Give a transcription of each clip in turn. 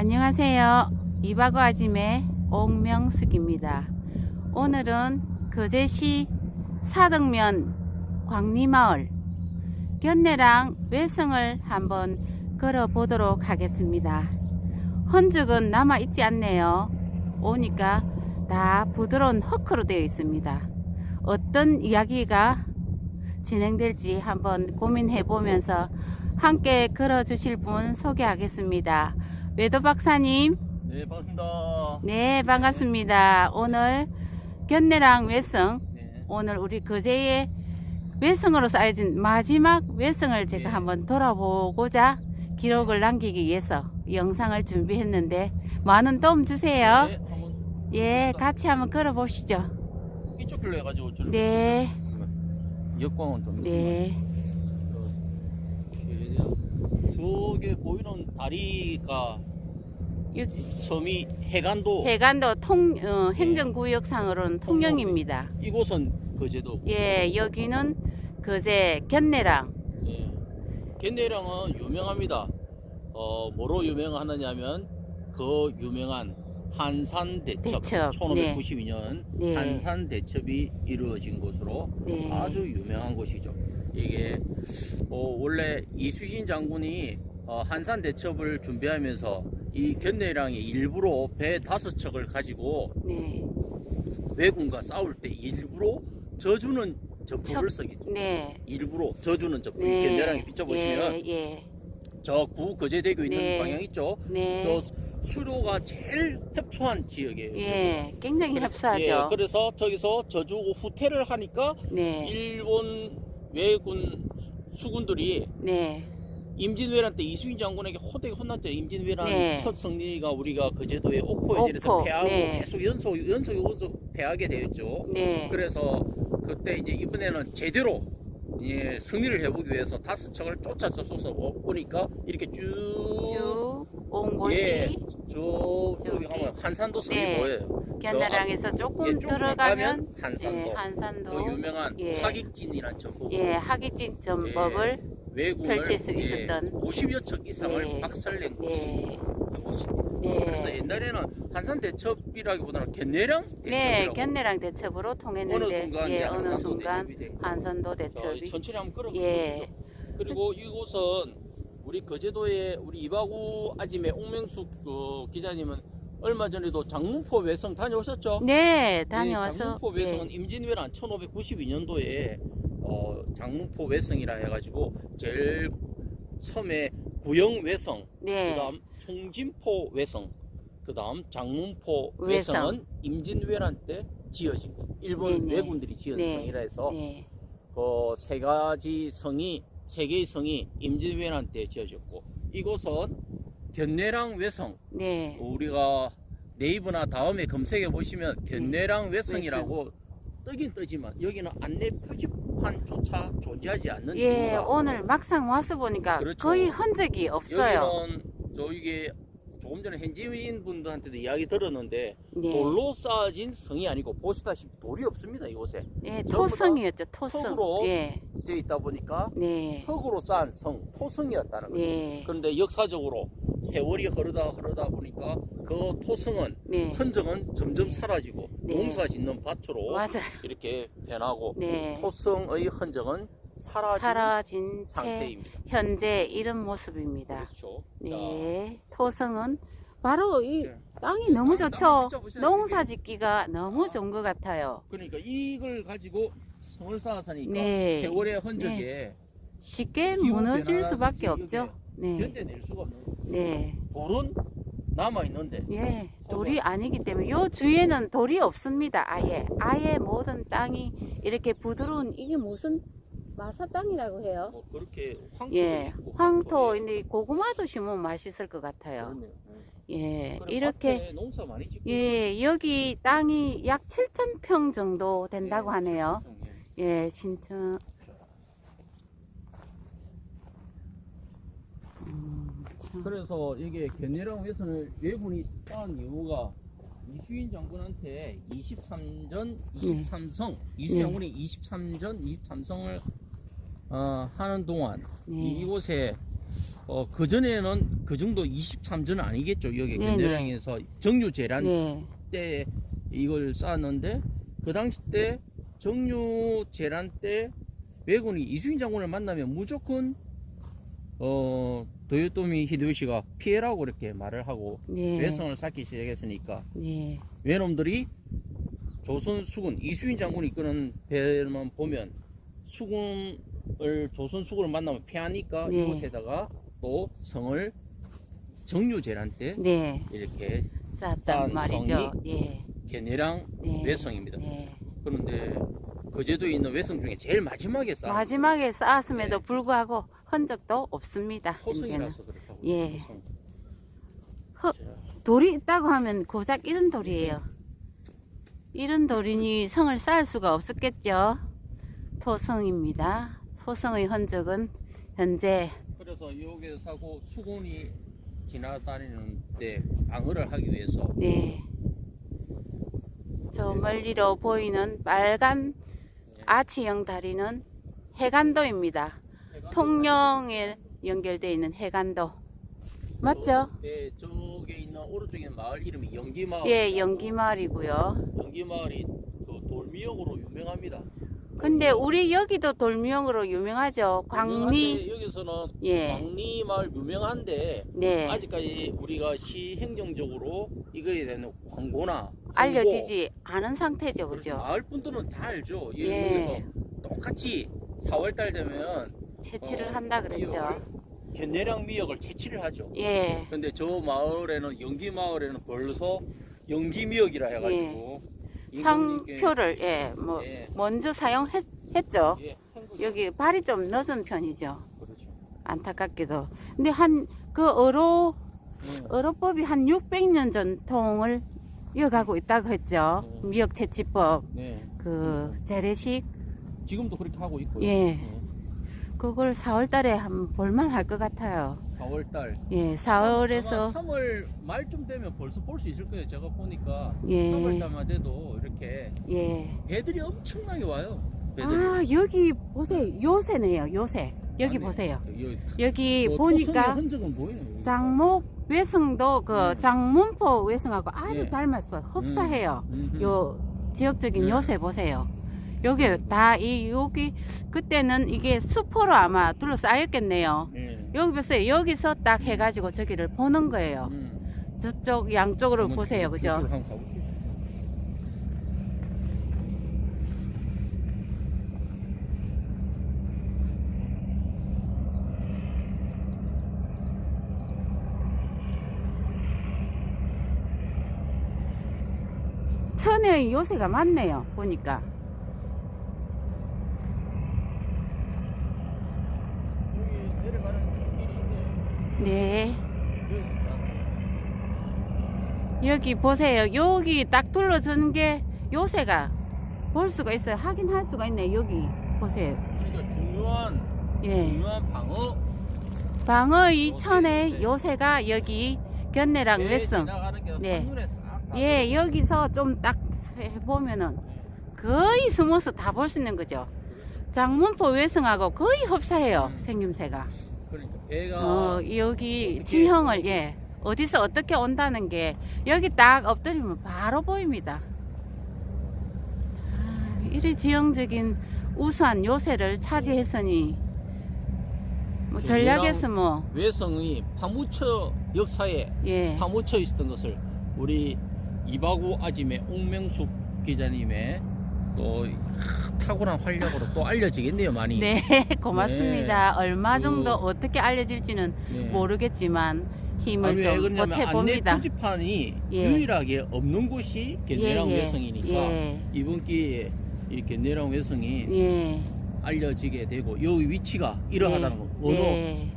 안녕하세요. 이바구 아짐의 옥명숙입니다. 오늘은 거제시 사덕면 광리마을 견내랑 외성을 한번 걸어보도록 하겠습니다. 흔적은 남아있지 않네요. 오니까 다 부드러운 흙으로 되어 있습니다. 어떤 이야기가 진행될지 한번 고민해 보면서 함께 걸어주실 분 소개하겠습니다. 외도 박사님, 네, 반갑습니다. 네, 반갑습니다. 오늘 견내랑 외성, 네. 오늘 우리 거제의 외성으로 쌓여진 마지막 외성을 제가 네. 한번 돌아보고자 기록을 남기기 위해서 영상을 준비했는데 많은 도움 주세요. 네, 예, 같이 한번 걸어보시죠. 이쪽 길로 해가지고 저를 네, 역광은 좀 네, 저게 보이는 다리가 유- 섬이 해관도 해관도 통 어, 행정구역상으로는 통영입니다. 이곳은 거제도고 예, 여기는 거제 견내랑 예. 겐네랑은 유명합니다. 어, 뭐로 유명하느냐면 그 유명한 한산 대첩, 대첩, 1592년 네. 한산 대첩이 이루어진 곳으로 네. 아주 유명한 곳이죠. 이게 어, 원래 이수신 장군이 어, 한산 대첩을 준비하면서 이 견내랑이 일부러 배 다섯 척을 가지고 네, 왜군과 싸울 때 일부러 져주는 전법을 쓰기죠. 네, 일부러 져주는 전법. 이 네. 견내랑에 비춰보시면 예, 예, 저 구 거제대교 있는 네. 방향 있죠. 네, 저 수로가 제일 협소한 지역이에요. 예, 굉장히 그래서- 협소하죠. 예, 그래서 저기서 저주고 후퇴를 하니까 네, 일본 왜군 수군들이 네, 임진왜란 때 이수인 장군에게 호되게 혼났죠. 임진왜란 네. 첫 승리가 우리가 거제도의 옥포에서 옥포, 패하고 네. 계속 연속 연속 연속 패하게 되었죠. 네, 그래서 그때 이제 이번에는 제대로 예, 승리를 해보기 위해서 다섯 척을 쫓아서 쏘서 오니까 이렇게 쭉쭉온 곳이 예, 저 저기. 가면 한산도 성이 네. 보여요. 견나랑에서 조금 예, 들어가면 가면 한산도. 예, 한산도 그 유명한 예. 하객진이란 전복 예, 하객진 전법을 왜군을 펼칠 수 있었던. 50여 척 이상을 네. 박살낸 곳이 네, 이곳입니다. 네. 그래서 옛날에는 한산 대첩이라기보다는 견내랑 네, 대첩이라고 견내랑 대첩으로 어느 통했는데 순간 예, 어느 순간 한산도 대첩이 천천히 한번 걸어 예. 그리고 이곳은 우리 거제도의 우리 이바구 아짐의 옥명숙 그 기자님은 얼마 전에도 장문포 외성 다녀오셨죠? 네, 이 다녀와서 장문포 외성은 예, 임진왜란 1592년도에 어, 장문포 외성이라 해가지고 제일 섬의 구영 외성, 네, 그다음 송진포 외성, 그다음 장문포 외성. 외성 은 임진왜란 때 지어진 거. 일본 네, 네. 왜군들이 지은 네. 성이라 해서 네, 그 세 가지 성이 세 개의 성이 임진왜란 때 지어졌고 이곳은 견내랑 외성 네, 우리가 네이버나 다음에 검색해 보시면 견내랑 외성이라고 뜨긴 뜨지만 여기는 안내 표지판조차 존재하지 않는 예, 이유가 오늘 막상 와서 보니까 그렇죠. 거의 흔적이 없어요. 여기는 저 이게 조금 전에 현지인 분들한테도 이야기 들었는데 네, 돌로 쌓아진 성이 아니고 보시다시피 돌이 없습니다 이곳에 네, 전부 다 토성이었죠, 토성. 흙으로 예, 되어 있다 보니까 네, 흙으로 쌓은 성 토성이었다는 거죠. 네, 그런데 역사적으로 세월이 흐르다 흐르다 보니까 그 토성은 네, 흔적은 점점 사라지고 네. 농사 짓는 밭으로 맞아요. 이렇게 변하고 네, 토성의 흔적은 사라진 사라진 채 상태입니다. 현재 이런 모습입니다. 그렇죠. 네, 토성은 바로 이 자, 땅이 너무 땅, 좋죠. 농사 짓기가 너무 좋은 것 같아요. 그러니까 이걸 가지고 성을 쌓아서니까 네. 세월의 흔적에 쉽게 기후 무너질 수밖에 없죠. 네, 견뎌낼 수가 없는 네, 돌은 남아 있는데 예, 돌이 아니기 때문에 요 주위에는 돌이 없습니다. 아예, 아예 모든 땅이 이렇게 부드러운 이게 무슨 마사 땅이라고 해요. 뭐 그렇게 황토도 예, 있고 황토인데 고구마도 심으면 맛있을 것 같아요. 그렇네요. 예, 이렇게 농사 많이 짓고 예, 여기 땅이 약 7,000평 정도 된다고 예, 하네요. 예. 예, 신청. 그래서 이게 견내랑 회선을 왜군이 쌓은 이유가 이수인 장군한테 23전 23성 이수 네. 장군이 23전 23성을 어, 하는 동안 네. 이, 이곳에 어, 그전에는 그 정도 23전 아니겠죠. 여기 네네. 견내량에서 정유 재란 네. 때 이걸 쌓았는데 그 당시 때 정유 재란 때 왜군이 이수인 장군을 만나면 무조건 어 도요토미 히데요시가 피해라고 이렇게 말을 하고 네. 외성을 쌓기 시작했으니까 네. 외놈들이 조선 수군 이수인 장군이 이끄는 배만 보면 수군을 조선 수군을 만나면 피하니까 네. 이곳에다가 또 성을 정유 재란 때 네. 이렇게 쌓았단 말이죠. 예. 견내량 네. 외성입니다. 네. 그런데 거제도에 있는 외성 중에 제일 마지막에 쌓은 마지막에 쌓았음에도 네. 불구하고 흔적도 없습니다. 그렇다고. 예. 허- 자, 돌이 있다고 하면 고작 이런 돌이에요. 이런 돌이니 성을 쌓을 수가 없었겠죠. 토성입니다. 토성의 흔적은 현재 그래서 여기에 사고 수군이 지나다니는 때 방어를 하기 위해서 네. 저 멀리로 보이는 빨간 아치형 다리는 해관도입니다. 통영에 연결되어 있는 해관도. 맞죠? 네, 저게 있는 오른쪽에 마을 이름이 영기마을. 예, 연기마을이고요. 영기마을이 그 돌미역으로 유명합니다. 근데 우리 여기도 돌미용으로 유명하죠. 광리. 유명한데 여기서는 예. 광리 마을 유명한데 네. 아직까지 우리가 시 행정적으로 이거에 대한 광고나 홍보, 알려지지 않은 상태죠. 그렇죠. 그죠? 마을 분들은 다 알죠. 예. 예. 여기서 똑같이 4월달 되면 채취를 어, 한다 그랬죠. 미역을, 견내량 미역을 채취를 하죠. 예. 근데 저 마을에는 영기 마을에는 벌써 영기 미역이라 해가지고 임금님께- 상표를 예, 뭐 예. 먼저 사용했죠. 예. 여기 발이 좀 늦은 편이죠. 그렇죠. 안타깝게도. 근데 한 그 어로 예. 어로법이 한 600년 전통을 이어가고 있다고 했죠. 네. 미역 채취법 네. 그 재래식 지금도 그렇게 하고 있고요. 예. 그걸 4월달에 한 볼만 할 것 같아요. 4월달. 예, 4월에서 3월 말쯤 되면 벌써 볼 수 있을 거예요. 제가 보니까 예. 3월달만 돼도 이렇게 예. 배들이 엄청나게 와요. 배들이. 아 여기 보세요. 요새네요. 요새 여기 아니, 보세요. 여기 여기 뭐 보니까 흔적은. 여기. 장목 외성도 그 음. 장문포 외성하고 아주 예. 닮았어. 흡사해요. 음흠. 요 지역적인 네. 요새 보세요. 여기 다 이 여기 그때는 이게 수포로 아마 둘러싸였겠네요. 예. 여기 보세요. 여기서 딱 해가지고 저기를 보는 거예요. 음. 저쪽 양쪽으로 보세요. 그죠? 저쪽으로 한번 가보시죠. 천의 요새가 많네요. 보니까. 여기 내려가는 길이 있 네. 네. 여기 보세요. 여기 딱 둘러주는 게 요새가 볼 수가 있어요. 확인할 수가 있네. 여기 보세요. 그러니까 중요한 예. 중요한 방어 천의 요새. 요새가 여기 견내랑 배 외성. 게 네. 예, 여기서 좀딱 해보면은 거의 숨어서 다 볼 수 있는 거죠. 장문포 외성하고 거의 흡사해요. 음. 생김새가. 어, 여기 지형을 예 어디서 어떻게 온다는 게 여기 딱 엎드리면 바로 보입니다. 아, 이리 지형적인 우수한 요새를 차지했으니 뭐 전략에서 뭐 외성의 파묻혀 역사에 예. 파묻혀 있었던 것을 우리 이바구 아짐의 옥명숙 기자님의 또 탁월한 활력으로 또 알려지겠네요 많이. 네, 고맙습니다. 얼마 그- 정도 어떻게 알려질지는 네. 모르겠지만 힘을 왜좀 그러냐면 보태 안내 봅니다. 표지판이 예. 유일하게 없는 곳이 견내랑 외성이니까 예, 이번 기회에 이 견내랑 외성이 예, 알려지게 되고 여기 위치가 이러하다는 거. 어느 네,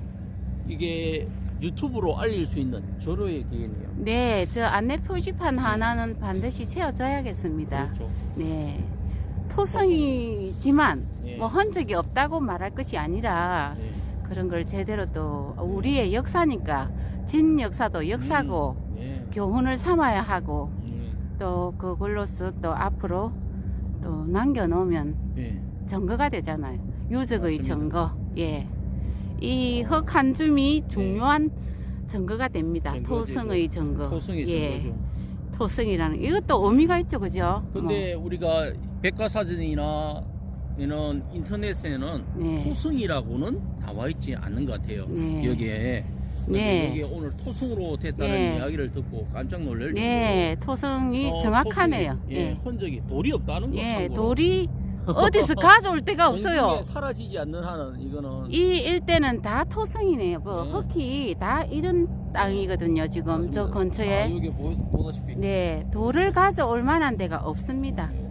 이게 유튜브로 알릴 수 있는 절호의 기회네요. 네, 저 안내 표지판 하나는 반드시 세워줘야겠습니다. 그렇죠. 네, 토성이지만 네. 뭐 흔적이 없다고 말할 것이 아니라 네. 그런 걸 제대로 또 우리의 역사니까 진 역사도 역사고 네. 교훈을 삼아야 하고 네. 또 그걸로서 또 앞으로 또 남겨놓으면 네. 증거가 되잖아요. 유적의 맞습니다. 증거. 예. 이 흙 한 줌이 중요한 증거가 됩니다. 증거지, 토성의 증거. 토성의 예, 증거죠. 토성이라는 이것도 의미가 있죠, 그죠? 근데 우리가 백과사전이나 이런 인터넷에는 네. 토성이라고는 나와 있지 않는 것 같아요. 네. 여기에. 네. 여기에 오늘 토성으로 됐다는 네. 이야기를 듣고 깜짝 놀랄 네, 토성이 어, 정확하네요. 토성이, 예, 예, 흔적이 돌이 없다는 거. 예, 참고로. 돌이 어디서 가져올 데가 없어요. 사라지지 않는 한은 이거는 이 일대는 다 토성이네요. 뭐 네. 흙이 다 이런 땅이거든요. 지금 저 맞습니다. 근처에. 아, 여기 보, 보다시피 네, 돌을 가져올 만한 데가 없습니다. 돌을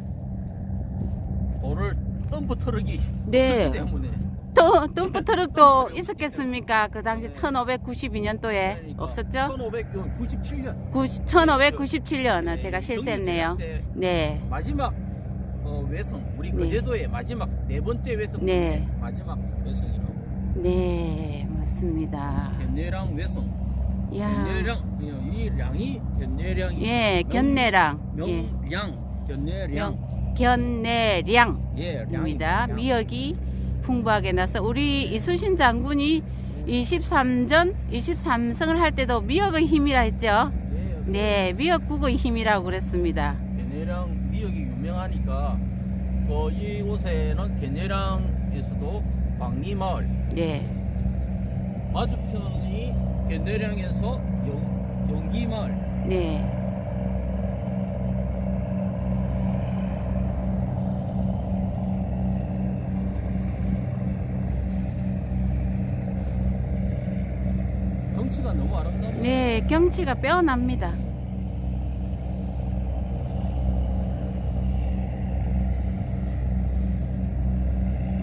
덤프 트럭이 네, 때문에. 또 덤프 트럭도 있었겠습니까? 그 당시 1592년도에 그러니까 없었죠? 1597년. 1597년. 제가 실수했네요. 네, 마지막 어, 외성 우리 네. 거제도의 마지막 네 번째 외성 네. 마지막 외성이라고. 네, 맞습니다. 견례랑 외성. 야, 견례랑 이 량이 견례량이 예, 견내랑, 예, 명량 견례량 견내량. 예 입니다. 미역이 풍부하게 나서 우리 이수신 장군이 23전 23승을 할 때도 미역의 힘이라 했죠. 네, 네, 미역국의 힘이라고 그랬습니다. 견례량 미역이 유명하니까 그 이곳에는 견례량에서도 광리마을 네, 맞은편이 견례량에서 영, 영기마을 네, 경치가 너무 아름다워. 네, 경치가 빼어납니다.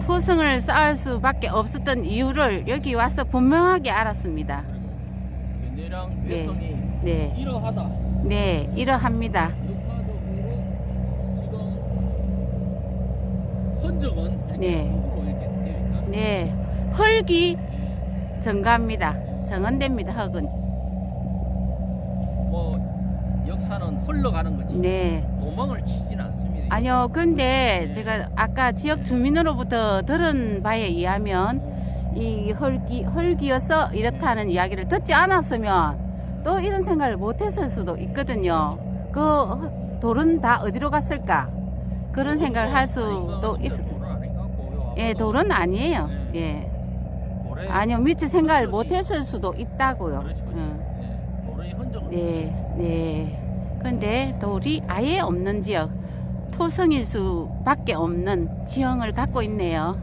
토성을 쌓을 수밖에 없었던 이유를 여기 와서 분명하게 알았습니다. 견례량 네. 외성이 네, 이러하다. 네, 이러합니다. 역사적으로 지금 흔적은 이렇게 네. 이렇게 되어 있다. 네, 흙이 예. 증가합니다. 정언됩니다. 흙은. 뭐 역사는 흘러가는 거지. 네. 도망을 치지는 않습니다. 아니요. 근데 네. 제가 아까 지역 주민으로부터 들은 바에 의하면 이 흙이 흙이어서 이렇다는 이야기를 듣지 않았으면 또 이런 생각을 못 했을 수도 있거든요. 그 돌은 다 어디로 갔을까? 그런 생각을 할 수도 있었어요. 예, 돌은 아니에요. 네. 예. 돌의 아니요. 미처 생각을 못 했을 수도 있다고요. 그렇죠. 응. 예, 돌의 흔적은 네, 네. 근데 돌이 아예 없는 지역, 토성일 수밖에 없는 지형을 갖고 있네요.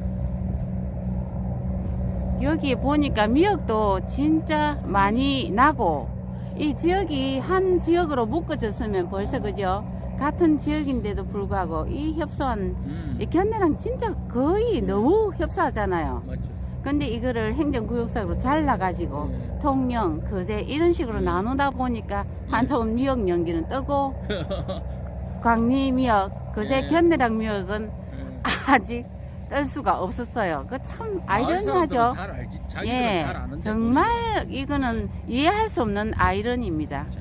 여기 보니까 미역도 진짜 많이 나고, 이 지역이 한 지역으로 묶어졌으면 벌써 그죠? 같은 지역인데도 불구하고 이 협소한, 음, 이 견내랑 진짜 거의 너무 협소하잖아요. 맞죠. 근데 이거를 행정구역상으로 잘라가지고, 예. 통영, 거제 이런 식으로 음. 나누다 보니까 한쪽은 미역 연기는 뜨고 광리 미역, 거제 네. 견내랑 미역은 예. 아직 뜰 수가 없었어요. 그 참 아이러니하죠. 잘 알지. 예, 잘 아는데. 정말 이거는 이해할 수 없는 아이러니입니다. 자,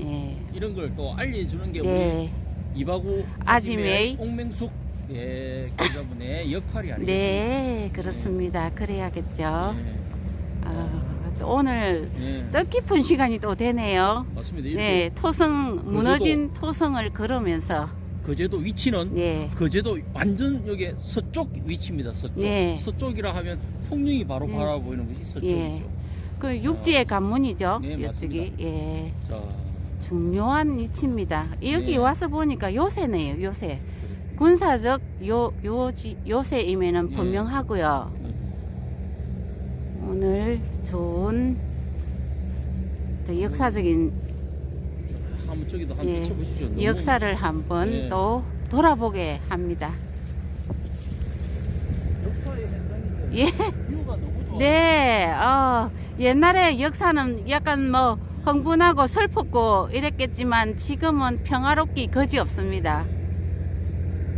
예, 이런 걸 또 알려주는 게 네, 우리 이바구 아지매의 옥맹숙 예, 기자분의 역할이 아니겠습니까? 네, 그렇습니다. 그래야겠죠. 아, 오늘 예, 예, 뜻깊은 시간이 또 되네요. 맞습니다. 이렇게 네, 토성 무너진 토성을 걸으면서 거제도 위치는 네. 거제도 완전 여기 서쪽 위치입니다. 서쪽. 네. 서쪽이라 하면 통영이 바로 네. 바라보이는 것이 서쪽이죠. 예. 그 육지의 관문이죠. 네, 이쪽이 예, 자, 중요한 위치입니다. 여기 네. 와서 보니까 요새네요. 요새 군사적 요 요지 요새임에는 네. 분명하고요. 오늘 좋은 그 역사적인 한번 저기도 한번 예. 너무 역사를 한번 네. 또 돌아보게 합니다. 역사의 현장인데 예. 뷰가 너무 좋아. 네, 어, 옛날에 역사는 약간 뭐 흥분하고 슬펐고 이랬겠지만 지금은 평화롭기 거지 없습니다.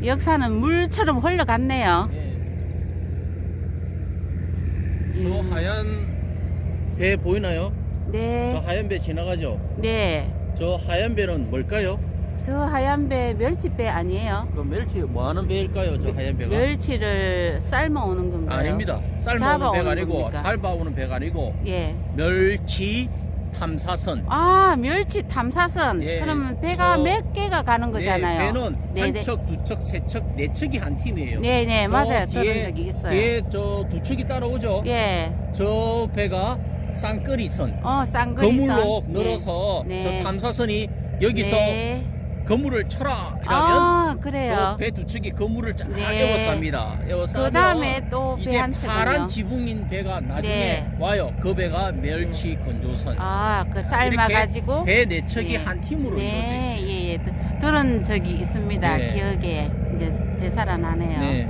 역사는 물처럼 흘러갔네요. 예. 저 음. 하얀 배 보이나요? 저 네, 하얀 배 지나가죠. 네, 저 하얀 배는 뭘까요? 저 하얀 배 멸치배 아니에요? 그 멸치 뭐 하는 배일까요? 저 하얀 배가? 멸치를 삶아 오는 건가요? 아닙니다. 삶아 오는 잡아오는 배가 아니고 겁니까? 밟아오는 배가 아니고 예. 멸치 탐사선. 아, 멸치 탐사선. 예. 그러면 배가 저- 몇 개가 가는 거잖아요. 네, 배는 네 네. 한 척, 두 척, 세 척, 네 척이 한 팀이에요. 네, 네, 저 맞아요. 뒤에- 들은 적이 있어요. 뒤에 저 두 척이 따라오죠. 예. 저 배가 쌍끌이선. 어, 쌍거리선. 그물로 네. 늘어서 네. 저 탐사선이 여기서 네. 그물을 쳐라 그러면 아, 그래요. 배두 척이 그물을 쫙 네. 에워쌉니다. 에워싸면 그 다음에 또배 이제 한 파란 척은요. 지붕인 배가 나중에 네. 와요. 그 배가 멸치 건조선. 아, 그 삶아 가지고. 배 네 척이 네. 한 팀으로 이루어져 네, 있어요. 예, 예. 들- 들은 적이 있습니다. 네. 기억에 이제 되살아나네요. 네.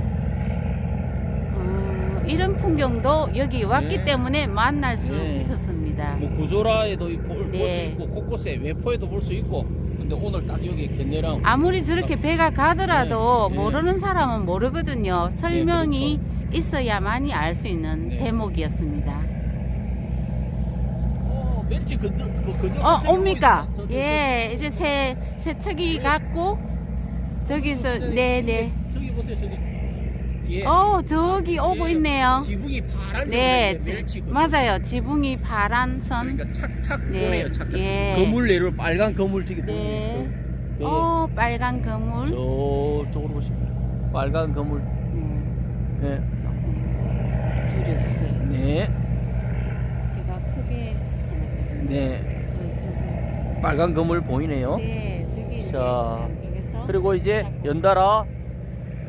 어, 이런 풍경도 여기 왔기 네. 때문에 만날 수 네. 있었습니다. 뭐 구조라에도 볼수 네. 있고 곳곳에 외포에도 볼 수 있고 근데 오늘 딱 여기 견내랑 아무리 저렇게 배가 가더라도 네, 네. 모르는 사람은 모르거든요. 설명이 있어야만이 알 수 있는 네. 대목이었습니다. 어 멸치 건조 그 건조 어, 선착이 옵니까? 있습니다. 저, 저, 예, 이제 새, 세척이 네. 갔고, 저기서, 저, 네, 네. 저기 보세요 저기 뒤에 어, 저기 오고 예, 있네요. 지붕이 파란색 네, 멸치 건조. 맞아요. 지붕이 파란 선. 그러니까 착착 네, 보네요 착착 예. 거물 내로 빨간 거물 되게 네. 보이네요 네. 어, 빨간 그물. 저쪽으로 보시면 빨간 거물 네, 네. 조금 줄여주세요. 네. 제가 크게 해놨거든요. 네. 저, 저거. 빨간 거물 보이네요 네, 저기 자. 그리고 이제 연달아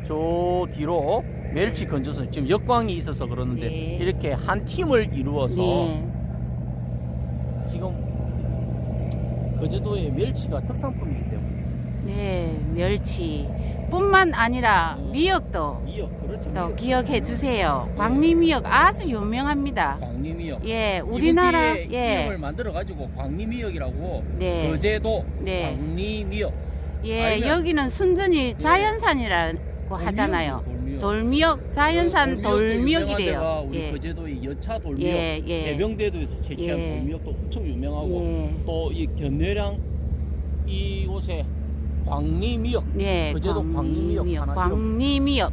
저 뒤로 멸치 건조선 지금 역광이 있어서 그러는데 네. 이렇게 한 팀을 이루어서 네, 지금 거제도의 멸치가 특산품이기 때문에 네, 멸치. 뿐만 아니라 네. 미역도 미역 그렇죠 또 미역. 기억해 주세요. 광리 미역 아주 유명합니다. 광림미역 예, 우리나라 이름을 예, 만들어 가지고 광림미역이라고 네, 거제도 네. 광림미역 예, 아니면- 여기는 순전히 자연산이라고 하잖아요. 돌미역, 자연산 돌미역이래요. 우리 예, 거제도의 여차 돌미역 예, 예. 해병대도에서 채취한 예. 돌미역도 엄청 유명하고 예, 또이 견내랑 이곳에 광리미역 네, 거제도 광리미역 하나 광리미역,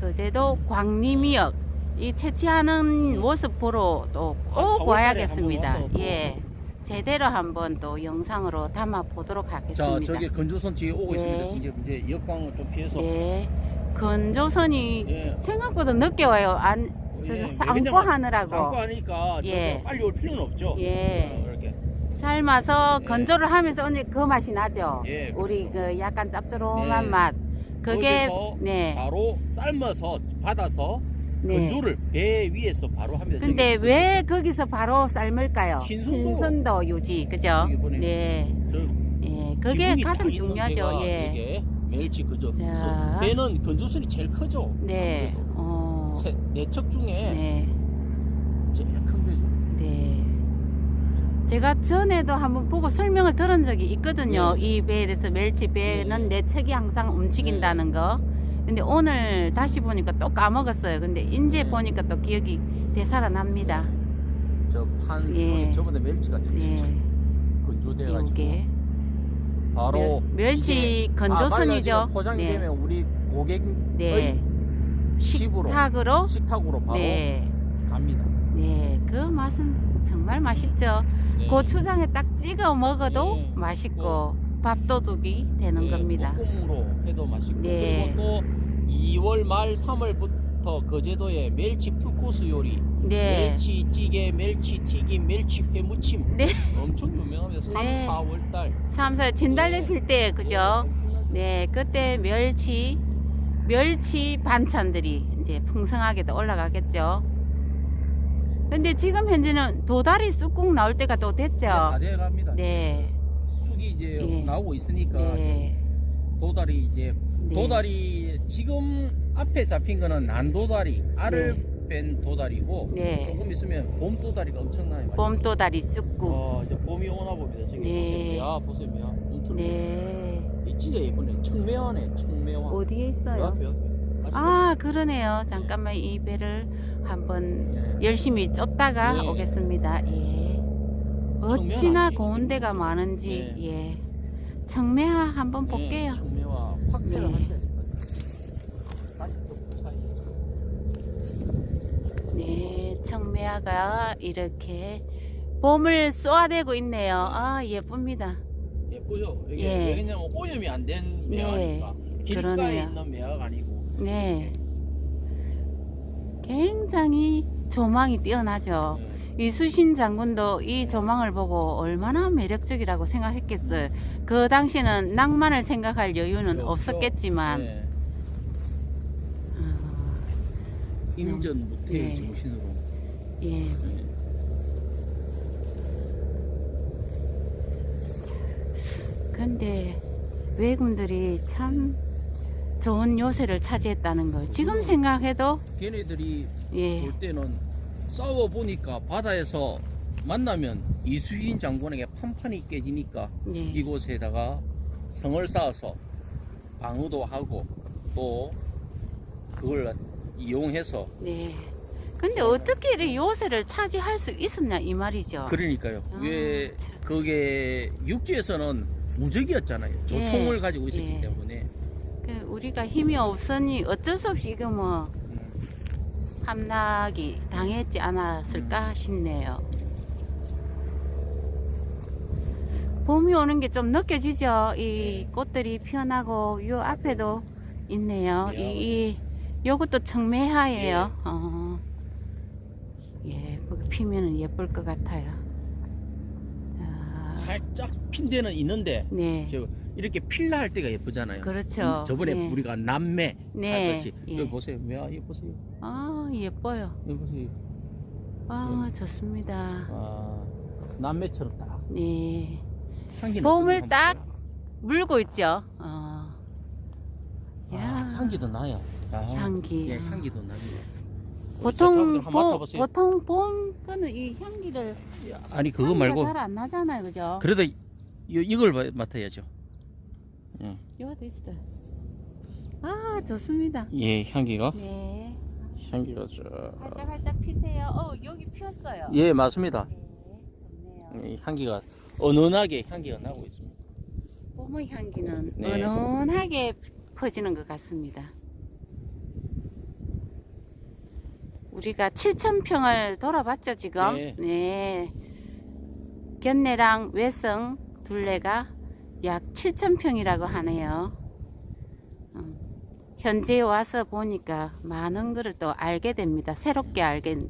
거제도 광리미역. 이 채취하는 모습 보러 또한꼭 4월 달에 와야겠습니다. 예, 제대로 한번 또 영상으로 담아 보도록 자 하겠습니다. 저기 건조선 뒤에 오고 예. 있습니다 이제 이제 역광을 좀 피해서 네, 건조선이 예. 생각보다 늦게 와요. 안 저기 예, 삶고 왜냐면 하느라고 삶고 하니까 예. 저거 빨리 올 필요는 없죠 예. 어, 이렇게 삶아서 예. 건조를 하면서 언니 그 맛이 나죠. 예, 그렇죠. 우리 그 약간 짭조름한 네. 맛. 그게 거기서 네, 바로 삶아서 받아서 네. 건조를 배 위에서 바로 합니다 근데 저기 왜 거기서 바로 삶을까요? 신선도. 유지, 그죠? 네, 저 예, 그게 가장 있는 중요하죠. 데가 예, 이게 멸치 그죠. 자. 배는 건조선이 제일 크죠. 네, 어, 세- 네척 중에 네, 제일 큰 배죠. 네. 제가 전에도 한번 보고 설명을 들은 적이 있거든요. 네. 이 배에 대해서 멸치 배는 네. 내 척이 항상 움직인다는 거. 근데 오늘 다시 보니까 또 까먹었어요. 근데 이제 네. 보니까 또 기억이 되살아납니다. 저판 예. 저번에 멸치가 착착 네, 건조돼가지고 바로 멸, 치 이게- 아, 건조선이죠. 말라지고 포장이 네. 되면 우리 고객의 네. 집으로 식탁으로 식탁으로 바로 네, 갑니다. 네, 그 맛은 정말 맛있죠. 네. 고추장에 딱 찍어 먹어도 네. 맛있고 밥도둑이 되는 네, 겁니다. 볶음으로 해도 맛있고 네. 그리고 또 2월 말 3월부터 거제도에 멸치 풀코스 요리 네, 멸치찌개, 멸치튀김, 멸치 회무침 네. 엄청 유명합니다. 3, 네. 4월 달. 3, 4 진달래 네. 필때 그죠? 네, 그때 멸치 멸치 반찬들이 이제 풍성하게 또 올라가겠죠. 근데 지금 현재는 도다리 쑥국 나올 때가 또 됐죠. 다 돼갑니다. 네, 쑥이 이제 예. 나오고 있으니까 네, 도다리 이제 네. 도다리 지금 앞에 잡힌 거는 난도다리 알을 뺀 도다리고 네. 조금 있으면 봄 도다리가 엄청나게 많이 봄. 도다리 쑥국. 어, 이제 봄이 오나 봅니다. 저기 네. 야 보세요. 야, 엄청 네, 이 진짜 예쁘네. 청매화네. 청매화. 어디에 있어요? 앞에, 앞에. 아시죠? 아, 그러네요. 잠깐만 이 배를 한번 예. 열심히 쫓다가 네. 오겠습니다. 예. 어찌나? 고운 데가 많은지 네. 예. 청매화 한번 볼게요. 네, 청매와 확대를 네. 한다. 다시 또 차이. 네, 청매화가 이렇게 봄을 쏘아대고 있네요. 아, 예쁩니다. 예쁘죠? 이게 예. 왜냐면 오염이 안된 네, 매화니까 길가에 그러네요. 있는 매화가 아니고 네. 굉장히 조망이 뛰어나죠. 네. 이수신 장군도 이 조망을 보고 얼마나 매력적이라고 생각했겠어요. 그 당시는 낭만을 생각할 여유는 그렇죠. 없었겠지만, 네. 아, 임전 무태의 네. 정신으로 예. 네. 근데 외군들이 참 좋은 요새를 차지했다는 거. 지금 음. 생각해도 걔네들이 예, 볼 때는 싸워 보니까 바다에서 만나면 이수인 장군에게 판판이 깨지니까 예, 이곳에다가 성을 쌓아서 방어도 하고 또 그걸 이용해서 네. 근데 어떻게 이 요새를 차지할 수 있었냐 이 말이죠. 그러니까요. 아, 왜 참. 그게 육지에서는 무적이었잖아요. 조총을 가지고 있었기 예. 때문에. 그 우리가 힘이 없으니 어쩔 수 없이 이거 뭐 음, 함락이 당했지 않았을까 음. 싶네요. 봄이 오는 게 좀 느껴지죠. 이 꽃들이 피어나고 요 앞에도 있네요. 이, 이 요것도 청매화예요. 어. 예, 피면은 예쁠 것 같아요. 아, 활짝 핀 데는 있는데 네, 저 이렇게 필라 할 때가 예쁘잖아요. 그렇죠. 음, 저번에 네. 우리가 남매 네, 하듯이 예. 이거 보세요. 왜 이거 보세요. 아 예뻐요. 이거 보세요. 아 좋습니다. 아, 남매처럼 딱 네. 봄을 딱 한번 물고 있죠. 어. 아, 향기도 나요. 아, 향기. 예, 어. 향기도 납니다. 보통 맡아보세요. 보통 봄 거는 이 향기를 아니 그거 말고 잘안 나잖아요, 그죠? 그래도 이, 이걸 마- 맡아야죠. 예, 여기 있어. 아 좋습니다. 예 향기가 네, 향기가 저. 활짝 활짝 피세요. 어 여기 피었어요. 예 맞습니다. 네, 좋네요. 이 향기가 은은하게 향기가 나고 있습니다. 봄의 향기는 네. 은은하게 퍼지는 것 같습니다. 우리가 7,000평을 돌아봤죠, 지금? 네. 네. 견내랑 외성 둘레가 약 7,000평이라고 하네요. 음, 현재 와서 보니까 많은 것을 또 알게 됩니다. 새롭게 알게.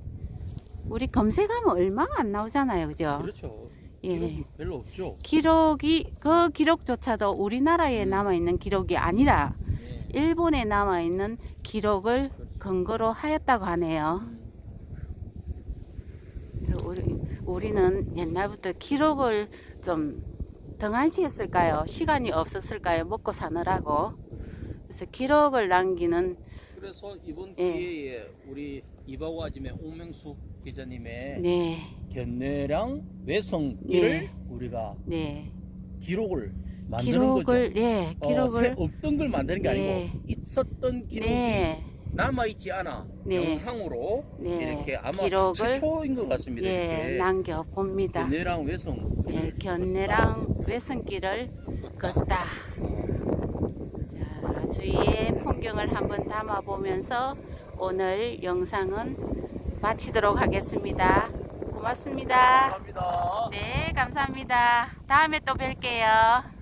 우리 검색하면 얼마가 안 나오잖아요, 그죠? 그렇죠. 예. 별로 없죠. 기록이 그 기록조차도 우리나라에 음. 남아 있는 기록이 아니라 예. 일본에 남아 있는 기록을 근거로 하였다고 하네요. 우리 우리는 옛날부터 기록을 좀 등한시했을까요? 시간이 없었을까요? 먹고 사느라고. 그래서 기록을 남기는 그래서 이번 예. 기회에 우리 이바고 아짐의 옥명수 기자님의 네, 견내랑 외성기를 예. 우리가 네 기록을 만드는. 기록을 예 어, 기록을 새- 없던 걸 만드는 게 네. 아니고 있었던 기록이 네, 남아 있지 않아 네. 영상으로 네. 이렇게 아마 기록을 최초인 것 같습니다. 예 이렇게 남겨 봅니다. 견내랑 외성 예, 견내랑 외선길을 걷다. 자, 주위의 풍경을 한번 담아 보면서 오늘 영상은 마치도록 하겠습니다. 고맙습니다. 감사합니다. 네, 감사합니다. 다음에 또 뵐게요.